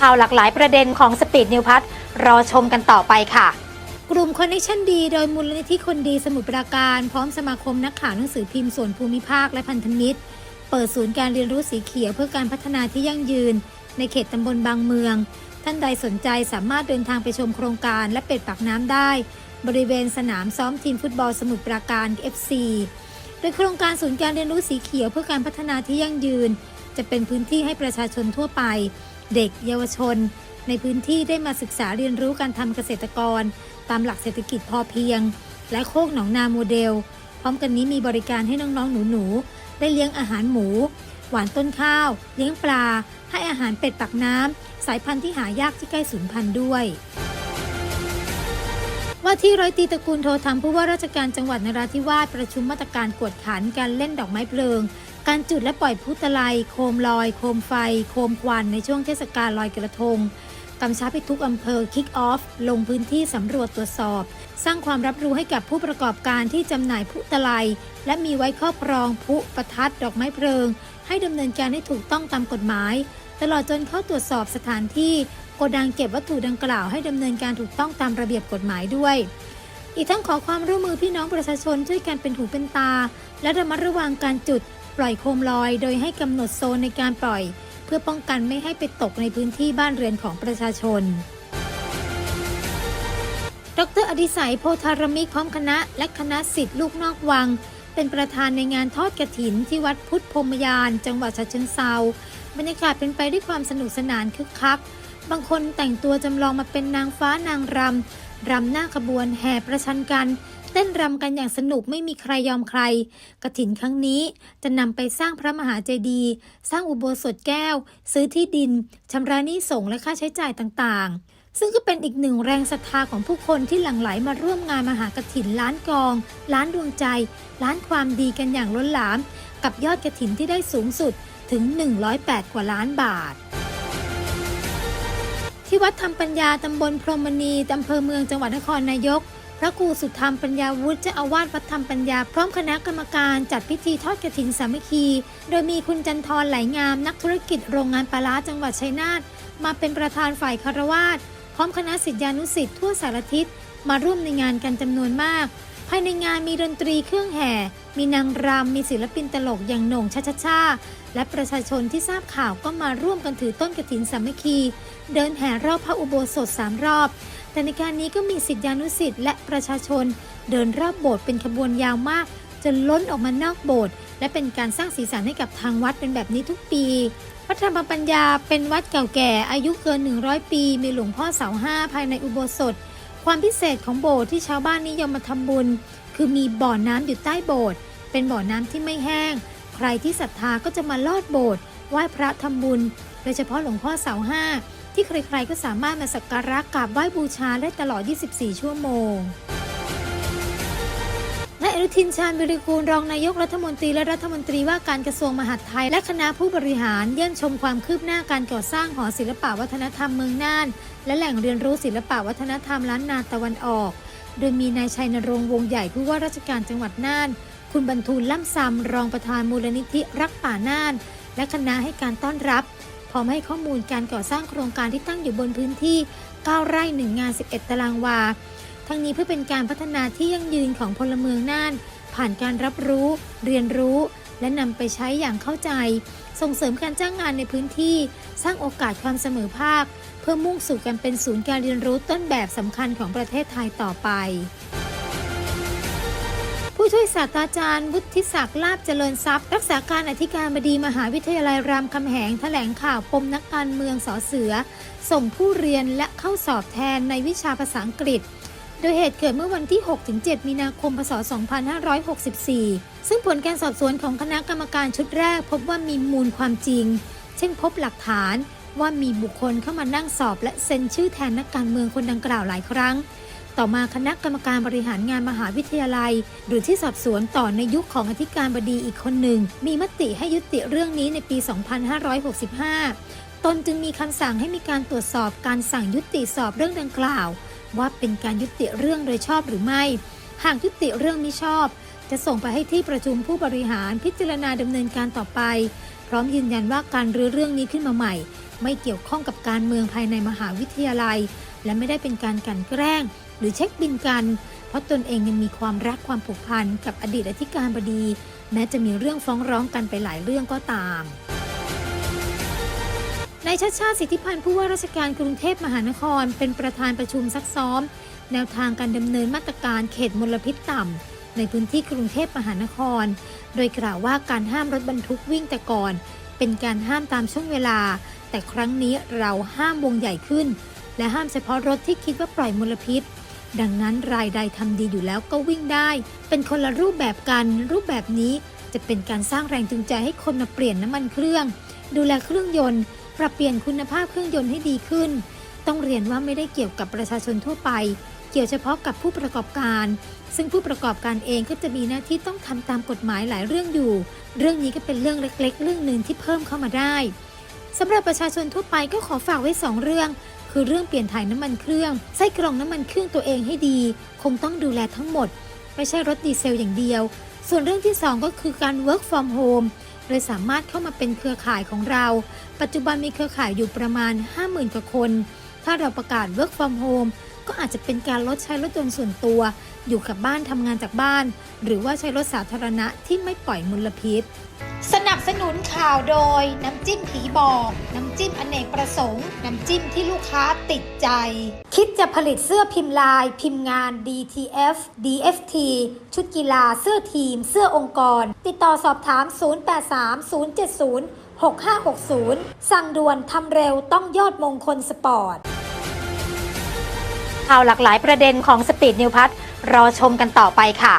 ข่าวหลากหลายประเด็นของสปีดนิวพัทรอชมกันต่อไปค่ะ กลุ่มคอนเนคชั่นดีโดยมูลนิธิคนดีสมุทรปราการ พร้อมสมาคมนักข่าวหนังสือพิมพ์ส่วนภูมิภาคและพันธมิตร เปิดศูนย์การเรียนรู้สีเขียวเพื่อการพัฒนาที่ยั่งยืน ในเขตตำบลบางเมือง ท่านใดสนใจสามารถเดินทางไปชมโครงการและเป็ดปากน้ำได้ บริเวณสนามซ้อมทีมฟุตบอลสมุทรปราการ FC โดยโครงการศูนย์การเรียนรู้สีเขียวเพื่อการพัฒนาที่ยั่งยืน จะเป็นพื้นที่ให้ประชาชนทั่วไป เด็ก เยาวชน ในพื้นที่ได้มาศึกษาเรียนรู้การทำเกษตรกร ตามหลักเศรษฐกิจพอเพียง และโคกหนองนาโมเดล พร้อมกันนี้มีบริการให้น้องๆหนูๆได้เลี้ยงอาหารหมู หวานต้นข้าว เลี้ยงปลา ให้อาหารเป็ดปักน้ำสายพันธุ์ที่หายากที่ใกล้สูญพันธุ์ด้วยว่าที่ร้อยตีตระกูลโทธรรมผู้ว่าราชการจังหวัดนราธิวาสประชุมมาตรการกวดขันการเล่นดอกไม้เพลิง การจุดและปล่อยพุตะไลโคมลอย โคมไฟ โคมควันในช่วงเทศกาลลอยกระทงกำชับให้ทุกอำเภอคิกออฟลงพื้นที่สำรวจตรวจสอบ สร้างความรับรู้ให้กับผู้ประกอบการที่จำหน่ายพุตะไลและมีไว้ครอบครองพุประทัดดอกไม้เพลิง ให้ดำเนินการให้ถูกต้องตามกฎหมาย ตลอดจนเข้าตรวจสอบสถานที่โกดังเก็บวัตถุดังกล่าวให้ดำเนินการถูกต้องตามระเบียบกฎหมายด้วย อีกทั้งขอความร่วมมือพี่น้องประชาชนช่วยกันเป็นหูเป็นตา และระมัดระวังการจุด ปล่อยโคมลอยโดยให้กำหนดโซนในการปล่อย เพื่อป้องกันไม่ให้ไปตกในพื้นที่บ้านเรือนของประชาชน ดรอดิศัยโพธารมิกพร้อมคณะ และคณะสิทธิ์ลูกนอกวัง เป็นประธานในงานทอดกระถินที่วัดพุทธพรมยาน จังหวัดฉะเชิงเซาบรรยากาศเป็นไปด้วยความสนุกสนานคึกคัก บางคนแต่งตัวจำลองมาเป็นนางฟ้านางรำรำหน้าขบวนแห่ประชันกัน เต้นรำกันอย่างสนุกไม่มีใครยอมใคร กระถินครั้งนี้จะนำไปสร้างพระมหาเจดีย์สร้างอุโบสถแก้ว ซื้อที่ดินชำระหนี้สงและค่าใช้จ่ายต่างๆ ซึ่งก็เป็นอีกหนึ่งแรงศรัทธาของผู้คนที่หลั่งไหลมาร่วมงานมหากระถินล้านกอง ล้านดวงใจ ล้านความดีกันอย่างล้นหลาม กับยอดกระถินที่ได้สูงสุดถึง 108 กว่าล้านบาทที่วัดธรรมปัญญาตำบลพรหมณีอำเภอเมืองจังหวัดนครนายก พระครูสุธรรมปัญญาวุฒิเจ้าอาวาสวัดธรรมปัญญา พร้อมคณะกรรมการจัดพิธีทอดกระถินสามัคคี โดยมีคุณจันทร์ไหลงามนักธุรกิจโรงงานปลาร้าจังหวัดชัยนาทมาเป็นประธานฝ่ายคารวาสพร้อมคณะศิษยานุสิทธิ์ทั่วสารทิศมาร่วมในงานกันจำนวนมาก ภายในงานมีดนตรีเครื่องแห่ มีนางรำมีศิลปินตลกอย่างโหน่งชาชาชาและประชาชนที่ทราบข่าวก็มาร่วมกันถือต้นกระถินสามัคคี เดินแห่รอบพระอุโบสถสามรอบ แต่ในการนี้ก็มีศิษยานุศิษย์และประชาชน เดินรอบโบสถ์เป็นขบวนยาวมาก จนล้นออกมานอกโบสถ์และเป็นการสร้างสีสันให้กับทางวัดเป็นแบบนี้ทุกปีวัดธรรมปัญญาเป็นวัดเก่าแก่อายุเกิน 100 ปี มีหลวงพ่อเสาห้าภายในอุโบสถ ความพิเศษของโบสถ์ที่ชาวบ้านนิยมมาทำบุญ คือมีบ่อน้ำอยู่ใต้โบสถ์เป็นบ่อน้ำที่ไม่แห้ง ใครที่ศรัทธาก็จะมาลอดโบสถ์ไหว้พระทำบุญ โดยเฉพาะหลวงพ่อเสาห้าที่ใครๆก็สามารถมาสักการะกราบไหว้บูชาได้ตลอด 24 ชั่วโมงนายอนุทินชาญวิริกูลรองนายกรัฐมนตรีและรัฐมนตรีว่าการกระทรวงมหาดไทย และคณะผู้บริหารเยี่ยมชมความคืบหน้าการก่อสร้างหอศิลปวัฒนธรรมเมืองน่าน และแหล่งเรียนรู้ศิลปวัฒนธรรมล้านนาตะวันออก โดยมีนายชัยนรงค์วงใหญ่ผู้ว่าราชการจังหวัดน่าน คุณบรรทูลล่ำซำรองประธานมูลนิธิรักป่าน่าน และคณะให้การต้อนรับ พร้อมให้ข้อมูลการก่อสร้างโครงการที่ตั้งอยู่บนพื้นที่ 9 ไร่ 1 งาน 11 ตารางวา ทั้งนี้เพื่อเป็นการพัฒนาที่ยั่งยืนของพลเมืองน่าน ผ่านการรับรู้ เรียนรู้ และนำไปใช้อย่างเข้าใจ ส่งเสริมการจ้างงานในพื้นที่ สร้างโอกาสความเสมอภาค เพื่อมุ่งสู่การเป็นศูนย์การเรียนรู้ต้นแบบสำคัญของประเทศไทยต่อไป ผู้ช่วยศาสตราจารย์ วุฒิศักดิ์ลาบเจริญทรัพย์ รักษาการอธิการบดีมหาวิทยาลัยรามคำแหงแถลงข่าวปมนักการเมืองสอเสือ ส่งผู้เรียนและเข้าสอบแทนในวิชาภาษาอังกฤษโดยเหตุเกิดเมื่อวันที่ 6-7 มีนาคม พศ 2564 ซึ่งผลการสอบสวนของคณะกรรมการชุดแรกพบว่ามีมูลความจริง เช่นพบหลักฐาน ว่ามีบุคคลเข้ามานั่งสอบ และเซ็นชื่อแทนนักการเมืองคนดังกล่าวหลายครั้ง ต่อมาคณะกรรมการบริหารงานมหาวิทยาลัย หรือที่สอบสวนต่อในยุคของอธิการบดีอีกคนหนึ่ง มีมติให้ยุติเรื่องนี้ในปี 2565 ตนจึงมีคำสั่งให้มีการตรวจสอบการสั่งยุติสอบเรื่องดังกล่าว ว่าเป็นการยุติเรื่องโดยชอบหรือไม่ หากยุติเรื่องไม่ชอบ จะส่งไปให้ที่ประชุมผู้บริหารพิจารณาดำเนินการต่อไป พร้อมยืนยันว่าการรื้อเรื่องนี้ขึ้นมาใหม่ ไม่เกี่ยวข้องกับการเมืองภายในมหาวิทยาลัย และไม่ได้เป็นการกันแกล้ง หรือเช็คบินกัน เพราะตนเองยังมีความรักความผูกพันกับอดีตอธิการบดี แม้จะมีเรื่องฟ้องร้องกันไปหลายเรื่องก็ตามนายชาติชาติสิทธิพันธ์ผู้ว่าราชการกรุงเทพมหานคร เป็นประธานประชุมซักซ้อม แนวทางการดำเนินมาตรการเขตมลพิษต่ำในพื้นที่กรุงเทพมหานคร โดยกล่าวว่าการห้ามรถบรรทุกวิ่งแต่ก่อน เป็นการห้ามตามช่วงเวลา แต่ครั้งนี้เราห้ามวงใหญ่ขึ้น และห้ามเฉพาะรถที่คิดว่าปล่อยมลพิษ ดังนั้นรายใดทำดีอยู่แล้วก็วิ่งได้ เป็นคนละรูปแบบกัน รูปแบบนี้จะเป็นการสร้างแรงจูงใจให้คนมาเปลี่ยนน้ำมันเครื่อง ดูแลเครื่องยนต์ ปรับเปลี่ยนคุณภาพเครื่องยนต์ให้ดีขึ้น ต้องเรียนว่าไม่ได้เกี่ยวกับประชาชนทั่วไป เกี่ยวเฉพาะกับผู้ประกอบการ ซึ่งผู้ประกอบการเองก็จะมีหน้าที่ต้องทำตามกฎหมายหลายเรื่องอยู่ เรื่องนี้ก็เป็นเรื่องเล็ก ๆ เรื่องหนึ่งที่เพิ่มเข้ามาได้ สำหรับประชาชนทั่วไปก็ขอฝากไว้สองเรื่อง คือเรื่องเปลี่ยนถ่ายน้ำมันเครื่องไส้กรองน้ำมันเครื่องตัวเองให้ดี คงต้องดูแลทั้งหมด ไม่ใช่รถดีเซลอย่างเดียว ส่วนเรื่องที่สองก็คือการ work from home โดยสามารถเข้ามาเป็นเครือข่ายของเรา ปัจจุบันมีเครือข่ายอยู่ประมาณ 50,000กว่าคน ถ้าเราประกาศ work from home ก็อาจจะเป็นการลดใช้รถยนต์ส่วนตัว อยู่กับบ้านทำงานจากบ้าน หรือว่าใช้รถสาธารณะที่ไม่ปล่อยมลพิษ สนับสนุนข่าวโดย น้ำจิ้มผีบอก น้ำจิ้มอเนกประสงค์ น้ำจิ้มที่ลูกค้าติดใจ คิดจะผลิตเสื้อพิมพ์ลาย พิมพ์งาน DTF DFT ชุดกีฬาเสื้อทีม เสื้อองค์กร ติดต่อสอบถาม 083 070 6560 สั่งด่วนทำเร็วต้องยอดมงคลสปอร์ตข่าวหลากหลายประเด็นของสปีดนิวพัทรอชมกันต่อไปค่ะ